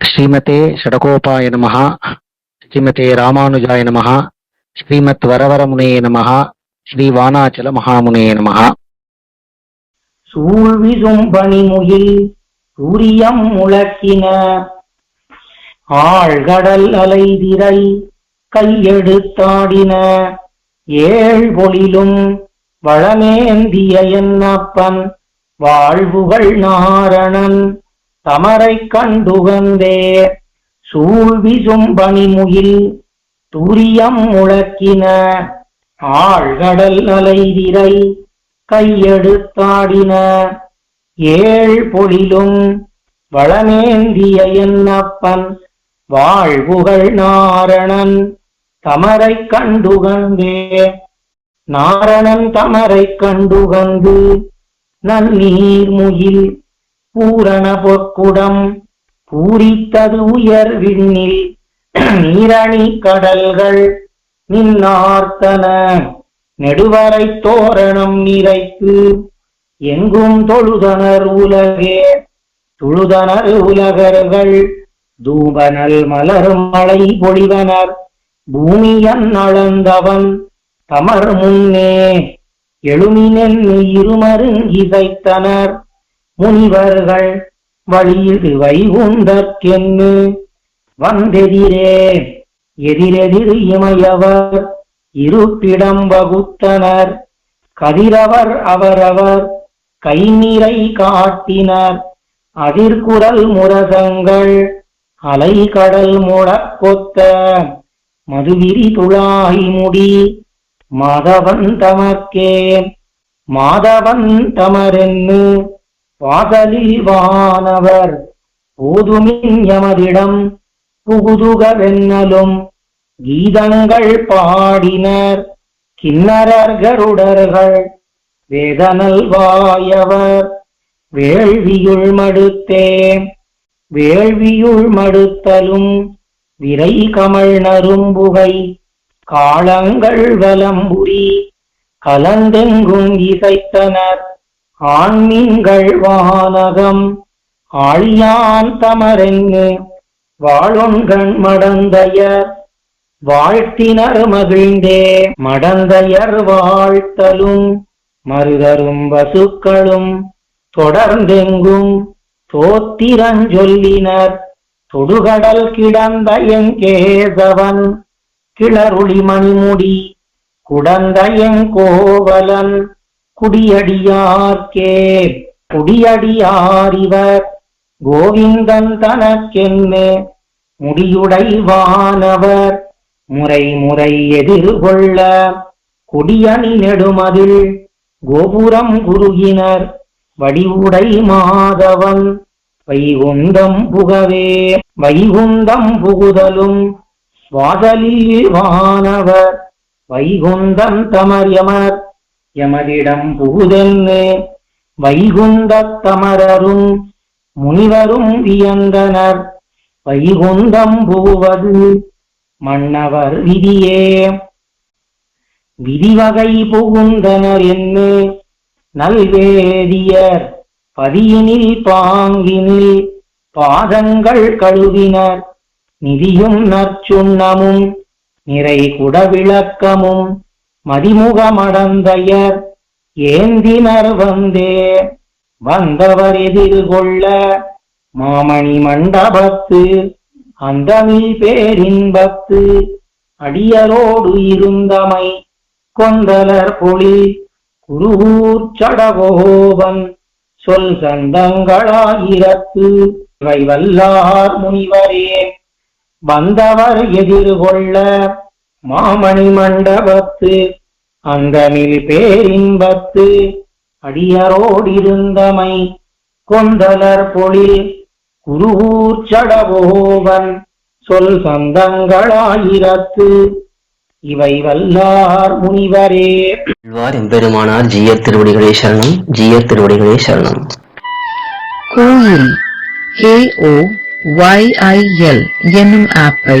ஸ்ரீமதே ஷடகோபாய நமகா ஸ்ரீமதே ராமானுஜாய நமகா ஸ்ரீமத் வரவரமுனே நமகா ஸ்ரீ வானாச்சல மகாமுனே நமகா சூழ்விசும் பனிமுகில் சூரியம் முழக்கின ஆழ்கடல் அலைதிரை கையெடுத்தாடின ஏழ் பொழிலும் வளமேந்திய என்னப்பன் வாழ்வுகள் நாரணன். தமரை கண்டுகந்தே. சூழ்விசும் பனிமுகில் துரியம் முழக்கின. ஆழ்கடல் அலைதிரை கையெடுத்தாடின ஏழ் பொழிலும் வளமேந்திய என்னப்பன். வாழ்வுகள் நாரணன் தமரை கண்டுகந்தே. நாரணன் தமரை கண்டுகந்து நன்னீர் முகில் பூரண பொற்குடம் பூரித்தது உயர் விண்ணில் நீரணி கடல்கள் நின்னார்த்தன. நெடுவரை தோரணம் நிறைத்து எங்கும் தொழுதனர் உலகே. தொழுதனர் உலகர்கள் தூபனல் மலரும் மழை பொழிவனர். பூமியன் அளந்தவன் தமர் முன்னே. எழுமினென் இருமருங்கிசைத்தனர் முனிவர்கள் வழியிடு வைகுந்தற்கென்னு வந்தெதிரே. எதிரெதிர் இமையவர் இருப்பிடம் வகுத்தனர். கதிரவர் அவரவர் கைநிறை காட்டினர். அதிர்குரல் முரசங்கள் அலைகடல் முழக்கொத்த மதுவிரி துளாகி முடி மாதவன் தமர்க்கே. மாதவன் தமரென்னு வாசலில் வானவர் போதுமின் எமதிடம் புகுதுகவென்னலும் கீதங்கள் பாடினர் கிண்ணரர்கருடர்கள் வேதனல் வாயவர் வேள்வியுள் மடுத்தே வேள்வியுள் மடுத்தலும் விரை கமல் நரும்புகை காலங்கள் வலம்புரி கலந்தெங்கும் இசைத்தனர். ஆண்மீன்கள் வானகம் ஆழியான் தமரெங்கு வாழொன்கண் மடந்தையர் வாழ்த்தினர் மகிழ்ந்தே மடந்தையர் வாழ்த்தலும் மருதரும் வசுக்களும் தொடர்ந்தெங்கும் தோத்திரஞ்சொல்லினர் தொடுகடல் கிடந்த எங்கேசவன் கிளருளி மணிமுடி குடந்த எங்கோவலன் குடியடியார்க்கே குடியடியாரிவர் கோவிந்தன் தனக்கென்னு? முடியுடைவானவர். முறை முறை எதிர்கொள்ள. கொடியணி நெடுமதில் கோபுரம் குருகினர் வடிவுடை மாதவன். வைகுந்தம் புகவே. வைகுந்தம் புகுதலும். வாதலில் வானவர். வைகுந்தம் தமர் யமர். எமதிடம் புகுதென்னே? வைகுந்தத் தமரரும் முனிவரும் வியந்தனர். வைகுண்டம் புகுவது மன்னவர் விதியே. விதிவகை புகுந்தனர் என்ன? நல்வேதியர் பதியினில் பாங்கினில் பாதங்கள் கழுவினர். நிதியும் நற்சுண்ணமும் நிறை குட விளக்கமும் மதிமுகமடந்தையர் ஏந்தினர் வந்தே. வந்தவர் எதிர் கொள்ள மாமணி மண்டபத்து அந்தமில் பேரின்பத்து அடியரோடு இருந்தமை கொந்தலர் பொழி குருகூர் சடகோபன் சொல் சந்தங்களாயிரத்து இவை வல்லார் முனிவரே. வந்தவர் எதிர்கொள்ள மாமணி மண்டபத்து அந்தமில் பேரின்பத்து அடியரோடிருந்தமை கொந்தலர் பொழில் குருகூர் சடகோபன் சொல் சந்தங்களாயிரத்து இவை வல்லார் முனிவரே. எம்பெருமானார் ஜீயர் திருவடிகளே சரணம் ஜீயர் திருவடிகளே சரணம். கோயில் KO YIL என்னும் ஆப்பை